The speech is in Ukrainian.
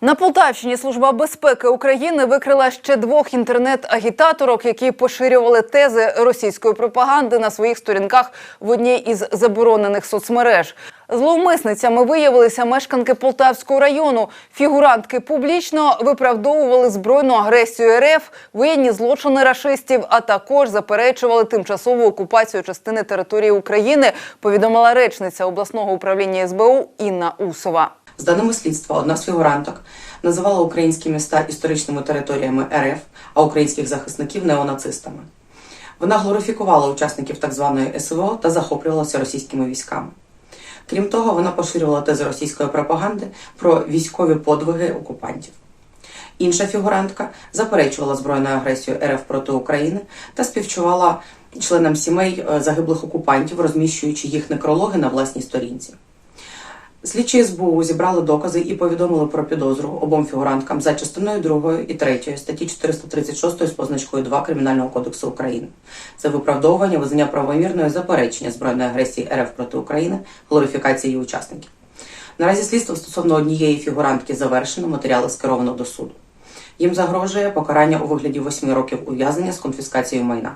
На Полтавщині служба безпеки України викрила ще двох інтернет-агітаторок, які поширювали тези російської пропаганди на своїх сторінках в одній із заборонених соцмереж. Зловмисницями виявилися мешканки Полтавського району. Фігурантки публічно виправдовували збройну агресію РФ, воєнні злочини рашистів, а також заперечували тимчасову окупацію частини території України. Повідомила речниця обласного управління СБУ Інна Усова. З даними слідства, одна з фігуранток називала українські міста історичними територіями РФ, а українських захисників неонацистами. Вона глорифікувала учасників так званої СВО та захоплювалася російськими військами. Крім того, вона поширювала тези російської пропаганди про військові подвиги окупантів. Інша фігурантка заперечувала збройну агресію РФ проти України та співчувала членам сімей е, загиблих окупантів, розміщуючи їх некрологи на власній сторінці. Слідчі СБУ зібрали докази і повідомили про підозру обом фігуранткам за частиною 2 і 3 статті 436 з позначкою 2 Кримінального кодексу України. Це виправдовування визнання правомірної заперечення збройної агресії РФ проти України, глорифікації її учасників. Наразі слідство стосовно однієї фігурантки завершено, матеріали скеровано до суду. Їм загрожує покарання у вигляді 8 років ув'язнення з конфіскацією майна.